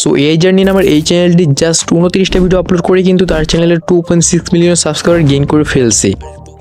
So এই journey নামের এই চ্যানেলটি জাস্ট উনত্রিশটা ভিডিও আপলোড করে কিন্তু তার চ্যানেলের two point six million subscriber gain করে ফেলছে।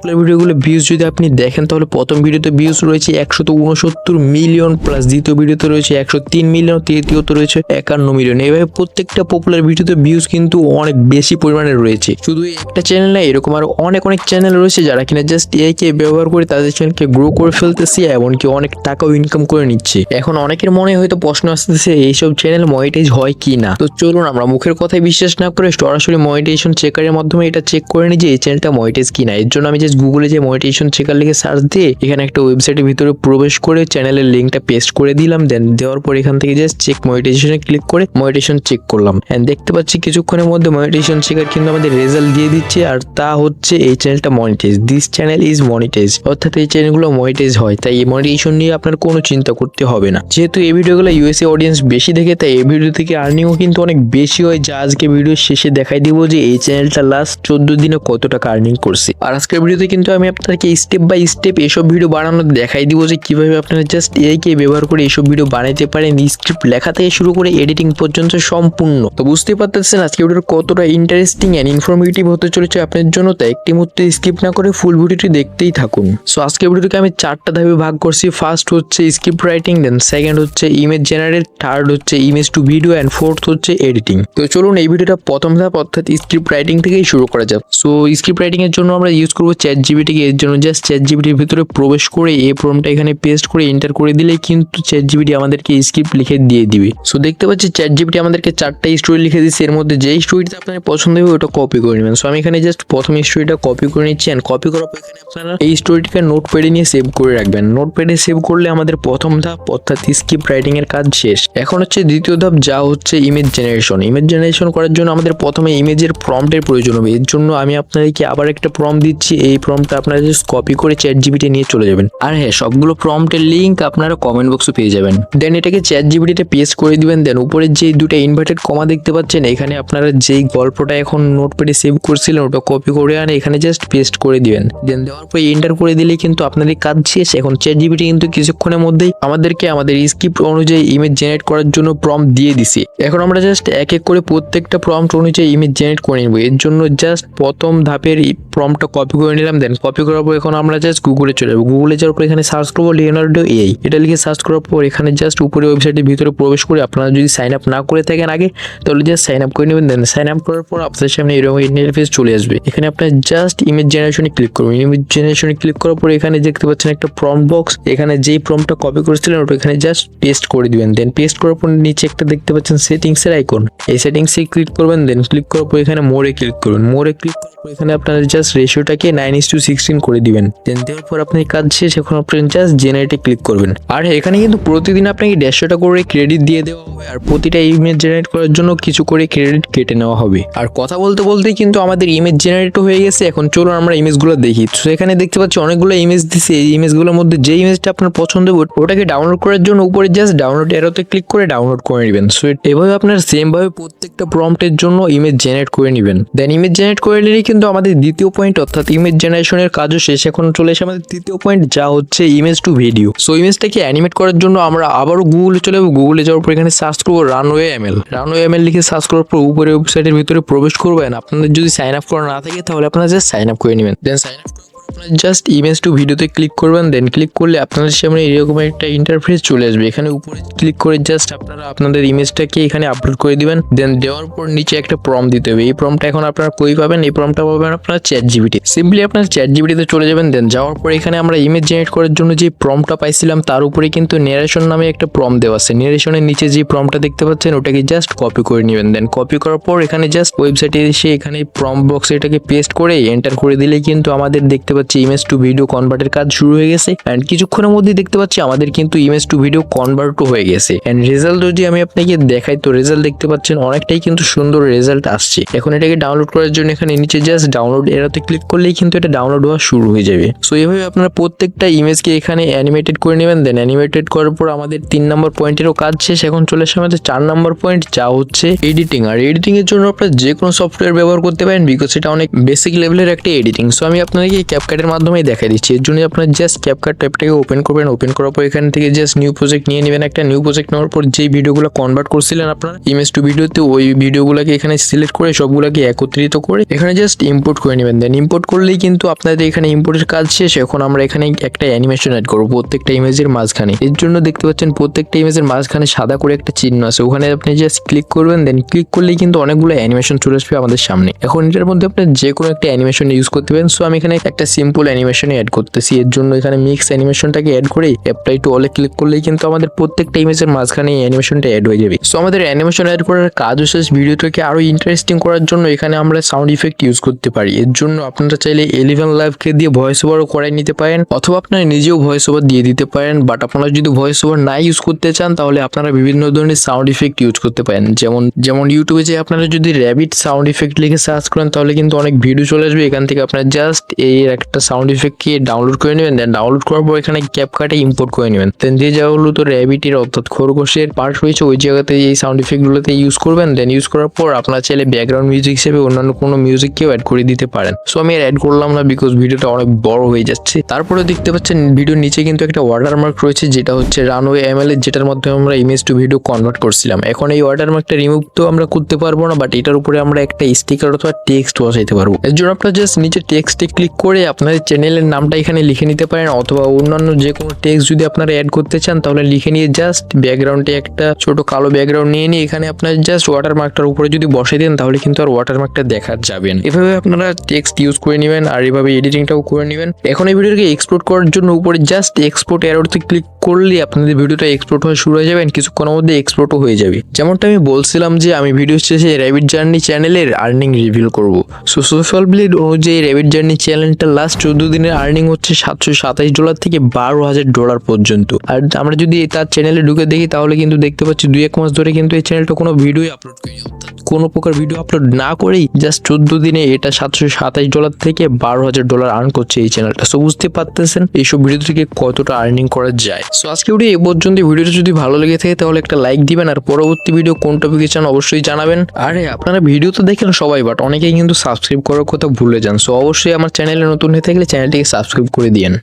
পপুলার ভিডিওগুলো ভিউজ যদি আপনি দেখেন, তাহলে প্রথম ভিডিওতে ভিউজ রয়েছে একশত উনসত্তর মিলিয়ন প্লাস দ্বিতীয় ভিডিওতে রয়েছে একশো তিন মিলিয়ন তৃতীয়তে রয়েছে একান্ন মিলিয়ন এইভাবে প্রত্যেকটা পপুলার ভিডিওতে ভিউজ কিন্তু অনেক বেশি পরিমাণে রয়েছে। শুধু একটা চ্যানেল না, এরকম আরও অনেক অনেক চ্যানেল রয়েছে যারা কিনা জাস্ট এআইকে ব্যবহার করে তাদের চ্যানেলকে গ্রো করে ফেলতেছে, এমনকি অনেক টাকাও ইনকাম করে নিচ্ছে। এখন অনেকের মনে হয়তো প্রশ্ন আসতেছে, এইসব চ্যানেল মনিটাইজ হয় কি না তো চলুন, আমরা মুখের কথায় বিশ্বাস না করে সরাসরি মনিটাইজেশন চেকারের মাধ্যমে এটা চেক করে নিই যে এই চ্যানেলটা মনিটাইজ কি না এর জন্য আমি জাস্ট গুগলে যে মনিটাইজেশন চেকার লিখে সার্চ দিয়ে এখানে একটা ওয়েবসাইটের ভিতরে প্রবেশ করে চ্যানেলের লিঙ্কটা পেস্ট করে দিলাম দেন দেওয়ার পর এখান থেকে জাস্ট চেক মনিটাইজেশনে ক্লিক করে মনিটাইজেশন চেক করলাম। এন্ড দেখতে পাচ্ছি কিছুক্ষণের মধ্যে মনিটাইজেশন চেকার কিন্তু আমাদের রেজাল্ট দিয়ে দিচ্ছে, আর তা হচ্ছে এই চ্যানেলটা monetise this channel is monetise অর্থাৎ এই চ্যানেলগুলো মনিটাইজ হয়। তাই এই মনিটাইজেশন নিয়ে আপনার কোনো চিন্তা করতে হবে না। যেহেতু এই ভিডিওগুলো ইউএসএ অডিয়েন্স বেশি দেখে, তাই এই ভিডিও থেকে আর্নিংও কিন্তু অনেক বেশি হয়। যা আজকে ভিডিও শেষে দেখাই দিব যে এই চ্যানেলটা লাস্ট চোদ্দ দিনে কত টাকা আর্নিং করছে। আর আজকের ভিডিওতে কিন্তু আমি আপনাদেরকে স্টেপ বাই স্টেপ এসব ভিডিও বানানো দেখাই দিব যে কীভাবে আপনারা জাস্ট এআই কে ব্যবহার করে এসব ভিডিও বানাইতে পারেন। স্ক্রিপ্ট লেখা থেকে শুরু করে এডিটিং পর্যন্ত সম্পূর্ণ। তো বুঝতেই পারতেছেন আজকে ভিডিওর কতটা ইন্টারেস্টিং এন্ড ইনফরমেটিভ হতে চলেছে আপনার জন্য, তাই একটি মুহূর্তে স্কিপ না করে ফুল ভিডিওটি দেখতেই থাকুন। সো আজকের ভিডিওকে আমি চারটা ধাপে ভাগ করছি। ফার্স্ট হচ্ছে স্ক্রিপ্ট রাইটিং দেন সেকেন্ড হচ্ছে ইমেজ জেনারেট থার্ড হচ্ছে image to video and fourth হচ্ছে এডিটিং তো চলুন এই ভিডিওটা প্রথম ধাপ অর্থাৎ স্ক্রিপ্ট রাইটিং থেকেই শুরু করা যাক। সো স্ক্রিপ্ট রাইটিং এর জন্য আমরা ইউজ করব চ্যাট জিবিটিকে এর জন্য জাস্ট চ্যাট জিবিটির ভিতরে প্রবেশ করে এই প্রমটা এখানে পেস্ট করে এন্টার করে দিলেই কিন্তু চ্যাট জিবিটি আমাদেরকে স্ক্রিপ্ট লিখে দিয়ে দিবে। সো দেখতে পাচ্ছি চ্যাট জিবিটি আমাদেরকে চারটা স্টোরি লিখে দিচ্ছে এর মধ্যে যেই স্টোরিটা আপনার পছন্দ হবে ওটা কপি করে নেবেন। সো আমি এখানে জাস্ট প্রথম স্টোরিটা কপি করে নিচ্ছি অ্যান্ড কপি করার পর এখানে আপনারা এই স্টোরিটাকে নোট প্যাডে নিয়ে সেভ করে রাখবেন। নোট প্যাডে সেভ করলে আমাদের প্রথম ধাপ অর্থাৎ স্ক্রিপ্ট রাইটিং এর কাজ শেষ। এখন হচ্ছে দ্বিতীয় ধাপ যা হচ্ছে ইমেজ জেনারেশন ইমেজ জেনারেশন করার জন্য আমাদের প্রথমে ইমেজের প্রম্পটের প্রয়োজন হবে। এর জন্য আমি আপনাদেরকে আবার একটা প্রম্পট দিচ্ছি। এই প্রম্পটটা আপনারা জাস্ট কপি করে চ্যাট জিবিটি নিয়ে চলে যাবেন। আর হ্যাঁ সবগুলো প্রম্পটের লিঙ্ক আপনারা কমেন্ট বক্সে পেয়ে যাবেন। দেন এটাকে চ্যাট জিবিটিতে পেস্ট করে দিবেন দেন উপরে যে দুটো ইনভার্টেড কমা দেখতে পাচ্ছেন, এখানে আপনারা যেই গল্পটা এখন নোটপ্যাডে সেভ করছিলেন, ওটা কপি করে আনে এখানে জাস্ট পেস্ট করে দিবেন। দেন দেওয়ার পর এন্টার করে দিলে কিন্তু আপনাদের কাজ শেষ। এখন চ্যাট জিবিটি কিন্তু কিছুক্ষণের মধ্যেই আমাদেরকে আমাদের স্ক্রিপ্ট অনুযায়ী ইমেজ জেনারেট করার জন্য প্রম্পট দিয়ে দিছে। এখন আমরা জাস্ট এক এক করে প্রত্যেকটা প্রম্পট অনুযায়ী ইমেজ জেনারেট করে নেব। এর জন্য জাস্ট প্রথম ধাপের প্রম্পটটা কপি করে নিলাম দেন কপি করার পর এখন আমরা জাস্ট গুগলে চলে যাব। গুগলে যাওয়ার পর এখানে সার্চ করব লিওনার্ডো এআই এটা লিখে সার্চ করার পর এখানে জাস্ট উপরে ওয়েবসাইটের ভিতরে প্রবেশ করে আপনারা যদি সাইন আপ না করে থাকেন আগে, তাহলে জাস্ট সাইন আপ করে নেবেন দেন সাইন আপ করার পর আপনাদের সামনে এরকম ইন্টারফেস চলে আসবে। এখানে আপনার জাস্ট ইমেজ জেনারেশনে ক্লিক করবেন ইমেজ জেনারেশনে ক্লিক করার পর এখানে দেখতে পাচ্ছেন একটা প্রম বক্স এখানে যেই প্রমটা কপি করেছিলেন, ওটা এখানে জাস্ট পেস্ট করে দিবেন। দেন পেস্ট করার পর নিচে একটা দেখতে পাচ্ছেন সেটিংসের আইকন এই সেটিংসে ক্লিক করবেন দেন ক্লিক করার পর এখানে মোড়ে ক্লিক করুন। মোড়ে ক্লিক করার পর এখানে আপনারা জাস্ট রেশিওটাকে নাইন ইস টু সিক্সটিন করে দিবেন। দেন দেওয়ার পর আপনার কাজ শেষ, এখন আপনি জাস্ট জেনারেটে ক্লিক করবেন। আর এখানে কিন্তু প্রতিদিন আপনাকে দেড়শোটা করে ক্রেডিট দিয়ে দেওয়া হবে, আর প্রতিটা ইমেজ জেনারেট করার জন্য কিছু করে ক্রেডিট কেটে নেওয়া হবে। আর কথা বলতে বলতেই কিন্তু আমাদের ইমেজ জেনারেট হয়ে গেছে, এখন চলুন আমরা ইমেজগুলো দেখি। তো এখানে দেখতে পাচ্ছি অনেকগুলো ইমেজ দিছে, এই ইমেজগুলোর মধ্যে যে ইমেজটা আপনার পছন্দ ওটাকে ডাউনলোড করার জন্য উপরে জাস্ট ডাউনলোড এরোতে ক্লিক করে ডাউনলোড করে নেবেন। সো এভাবে আপনার সেম ভাবে প্রত্যেকটা প্রম্পটের জন্য ইমেজ জেনারেট করে নেবেন। দেন ইমেজ জেনারেট করে নিলেই কিন্তু আমাদের দ্বিতীয় পয়েন্ট অর্থাৎ ইমেজ জেনারেশনের কাজও শেষ। এখন চলে এসে আমাদের তৃতীয় পয়েন্ট যা হচ্ছে ইমেজ টু ভিডিও সো ইমেজটাকে অ্যানিমেট করার জন্য আমরা আবারও গুগলে চলে যাব। গুগলে যাওয়ার পর এখানে সার্চ করব রানওয়ে এমএল রানওয়ে এমএল লিখে সার্চ করার পর উপরে ওয়েবসাইটের ভিতরে প্রবেশ করবেন আপনাদের যদি সাইন আপ করা না থাকে, তাহলে আপনারা জাস্ট সাইন আপ করে নেবেন। দেন সাইন আপ আপনারা জাস্ট ইমেজ টু ভিডিওতে ক্লিক করবেন দেন ক্লিক করলে আপনাদের সামনে এরকম একটা ইন্টারফেস চলে আসবে। এখানে উপরে ক্লিক করে জাস্ট আপনারা আপনাদের ইমেজটাকে এখানে আপলোড করে দিবেন দেন দেওয়ার পর নিচে একটা প্রম দিতে হবে। এই প্রমটা এখন আপনারা কই পাবেন? এই প্রমটা পাবেন আপনারা চ্যাট জিবিটি সিম্পলি আপনার চ্যাট জিবিটিতে চলে যাবেন দেন যাওয়ার পর এখানে আমরা ইমেজ জেনারেট করার জন্য যে প্রমটা পাইছিলাম, তার উপরে কিন্তু নেরেশন নামে একটা প্রম দেওয়া আছে। নেরেশনের নিচে যে প্রমটা দেখতে পাচ্ছেন, ওটাকে জাস্ট কপি করে নেবেন। দেন কপি করার পর এখানে জাস্ট ওয়েবসাইটে এসে এখানে প্রম বক্সে এটাকে পেস্ট করে এন্টার করে দিলেই কিন্তু আমাদের দেখতে পাচ্ছি ইমেজ টু ভিডিও কনভার্টের কাজ শুরু হয়ে গেছে। অ্যান্ড কিছুক্ষণের মধ্যে দেখতে পাচ্ছি আমাদের কিন্তু ইমেজ টু ভিডিও কনভার্টও হয়ে গেছে। অ্যান্ড রেজাল্ট যদি আমি আপনাকে দেখাই, তো রেজাল্ট দেখতে পাচ্ছেন অনেকটাই কিন্তু সুন্দর রেজাল্ট আসছে। এখন এটাকে ডাউনলোড করার জন্য এখানে নিচে জাস্ট ডাউনলোড এরাতে ক্লিক করলেই কিন্তু এটা ডাউনলোড হওয়া শুরু হয়ে যাবে। সো এইভাবে আপনারা প্রত্যেকটা ইমেজকে এখানে অ্যানিমেটেড করে নেবেন দেন অ্যানিমেটেড করার পর আমাদের তিন নম্বর পয়েন্টেরও কাজ শেষ। এখন চলে আসে আমাদের চার নম্বর পয়েন্ট যা হচ্ছে এডিটিং আর এডিটিং এর জন্য আপনারা যে কোনো সফটওয়্যার ব্যবহার করতে পারেন বিকজ এটা অনেক বেসিক লেভেলের একটা এডিটিং সো আমি আপনাদেরকে ক্যাপকাট ক্যাপকাটের মাধ্যমেই দেখা দিচ্ছি। এর জন্য আপনার জাস্ট ক্যাপকাট ট্যাপটাকে ওপেন করবেন ওপেন করার পর এখান থেকে জাস্ট নিউ প্রজেক্ট নিয়ে নেবেন। একটা নিউ প্রজেক্ট নেওয়ার পর যেই ভিডিওগুলো কনভার্ট করছিলেন আপনার ইমেজ টু ভিডিওতে ওই ভিডিওগুলোকে এখানে সিলেক্ট করে সবগুলোকে একত্রিত করে এখানে জাস্ট ইম্পোর্ট করে নেবেন। দেন ইম্পোর্ট করলেই কিন্তু আপনাদের এখানে ইম্পোর্টের কাজ শেষ। এখন আমরা এখানে একটা অ্যানিমেশন অ্যাড করব প্রত্যেকটা ইমেজের মাঝখানে। এর জন্য দেখতে পাচ্ছেন প্রত্যেকটা ইমেজের মাঝখানে সাদা করে একটা চিহ্ন আছে। ওখানে আপনি জাস্ট ক্লিক করবেন দেন ক্লিক করলেই কিন্তু অনেকগুলো অ্যানিমেশন চলে আসবে আমাদের সামনে। এখন এটার মধ্যে আপনি যে কোনো একটা অ্যানিমেশন ইউজ করতে পারেন। সো আমি এখানে একটা সিম্পল অ্যানিমেশন অ্যাড করতেছি। এর জন্য এখানে মিক্স অ্যানিমেশনটাকে অ্যাড করে অ্যাপ্লাই টু অলে ক্লিক করলেই কিন্তু আমাদের প্রত্যেকটা ইমেজের মাঝখানে এই অ্যানিমেশনটা অ্যাড হয়ে যাবে। সো আমাদের অ্যানিমেশন অ্যাড করার কাজ শেষ ভিডিওটাকে আরও ইন্টারেস্টিং করার জন্য এখানে আমরা সাউন্ড ইফেক্ট ইউজ করতে পারি। এর জন্য আপনারা চাইলে এলিভেন লাইভকে দিয়ে ভয়েস ওভারও করাই নিতে পারেন, অথবা আপনারা নিজেও ভয়েস ওভার দিয়ে দিতে পারেন। বাট আপনারা যদি ভয়েস ওভার না ইউজ করতে চান, তাহলে আপনারা বিভিন্ন ধরনের সাউন্ড ইফেক্ট ইউজ করতে পারেন। যেমন যেমন ইউটিউবে যে আপনারা যদি র্যাবিট সাউন্ড ইফেক্ট লিখে সার্চ করেন, তাহলে কিন্তু অনেক ভিডিও চলে আসবে। এখান থেকে আপনারা জাস্ট এই একটা সাউন্ড ইফেক্টকে ডাউনলোড করে নেবেন? দেন ডাউনলোড করার পর এখানে ক্যাপকাটে ইম্পোর্ট করে নেবেন। দেন যে জায়গাগুলো তো র্যাবিটের অর্থাৎ খরগোশের পার্ট রয়েছে, ওই জায়গাতে এই সাউন্ড ইফেক্টগুলোতে ইউজ করবেন দেন ইউজ করার পর আপনার চাইলে ব্যাকগ্রাউন্ড মিউজিক হিসেবে অন্যান্য কোনো মিউজিককেও অ্যাড করে দিতে পারেন। সো আমি অ্যাড করলাম না বিকজ ভিডিওটা অনেক বড় হয়ে যাচ্ছে। তারপরে দেখতে পাচ্ছেন ভিডিওর নিচে কিন্তু একটা ওয়াটারমার্ক রয়েছে, যেটা হচ্ছে রানওয়ে এমএল যেটার মাধ্যমে আমরা ইমেজ টু ভিডিও কনভার্ট করছিলাম। এখন এই ওয়াটারমার্কটা রিমুভ তো আমরা করতে পারব না বাট এটার উপরে আমরা একটা স্টিকার অথবা টেক্সট বসাইতে পারব। এর জন্য আপনার জাস্ট নিচে টেক্সটে ক্লিক করে আপনাদের চ্যানেলের নামটা এখানে লিখে নিতে পারেন অথবা অন্যান্য যে কোনো টেক্সট যদি আপনারা অ্যাড করতে চান, তাহলে লিখে নিয়ে জাস্ট ব্যাকগ্রাউন্ডে একটা ছোট কালো ব্যাকগ্রাউন্ড নিয়ে নিয়ে এখানে আপনার জাস্ট ওয়াটারমার্কটার উপরে যদি বসে দেন, তাহলে কিন্তু আর ওয়াটারমার্কটা দেখা যাবে না। এভাবে আপনারা টেক্সট ইউজ করে নেবেন আর এভাবে এডিটিংটাও করে নেবেন। এখন এই ভিডিওকে এক্সপোর্ট করার জন্য উপরে জাস্ট এক্সপোর্ট অ্যারোতে ক্লিক করলে আপনাদের ভিডিওটা এক্সপোর্ট হওয়া শুরু হয়ে যাবে কিছুক্ষণের মধ্যে এক্সপোর্টও হয়ে যাবে। যেমনটা আমি বলছিলাম যে আমি ভিডিও শেষে র্যাবিট জার্নি চ্যানেলের আর্নিং রিভিল করব। সো সোশ্যাল ব্লিড অনুযায়ী র্যাবিট জার্নি চ্যানেলটা লাস্ট চোদ্দ দিনের আর্নিং হচ্ছে সাতশো সাতাশ ডলার থেকে বারো হাজার ডলার পর্যন্ত। আর আমরা যদি তার চ্যানেলে ঢুকে দেখি, তাহলে কিন্তু দেখতে পাচ্ছি দুই এক মাস ধরে কিন্তু এই চ্যানেলটা কোনো ভিডিও আপলোড অর্থাৎ কোনো প্রকার ভিডিও আপলোড না করেই জাস্ট চোদ্দ দিনে এটা সাতশো সাতাশ ডলার থেকে বারো হাজার ডলার আর্ন করছে এই চ্যানেলটা সো বুঝতে পারতেছেন এইসব ভিডিও থেকে কতটা আর্নিং করা যায়। সো আজকে ভিডিও এই পর্যন্ত ভিডিওটা যদি ভালো লেগে থাকে, তাহলে একটা লাইক দিবেন আর পরবর্তী ভিডিও কোন টপিকে চান অবশ্যই জানাবেন। আরে, আপনারা ভিডিও তো দেখেন সবাই বাট অনেকেই কিন্তু সাবস্ক্রাইব করার কথা ভুলে যান। সো অবশ্যই আমার চ্যানেলে নতুন হয়ে থাকলে চ্যানেলটিকে সাবস্ক্রাইব করে দিয়েন।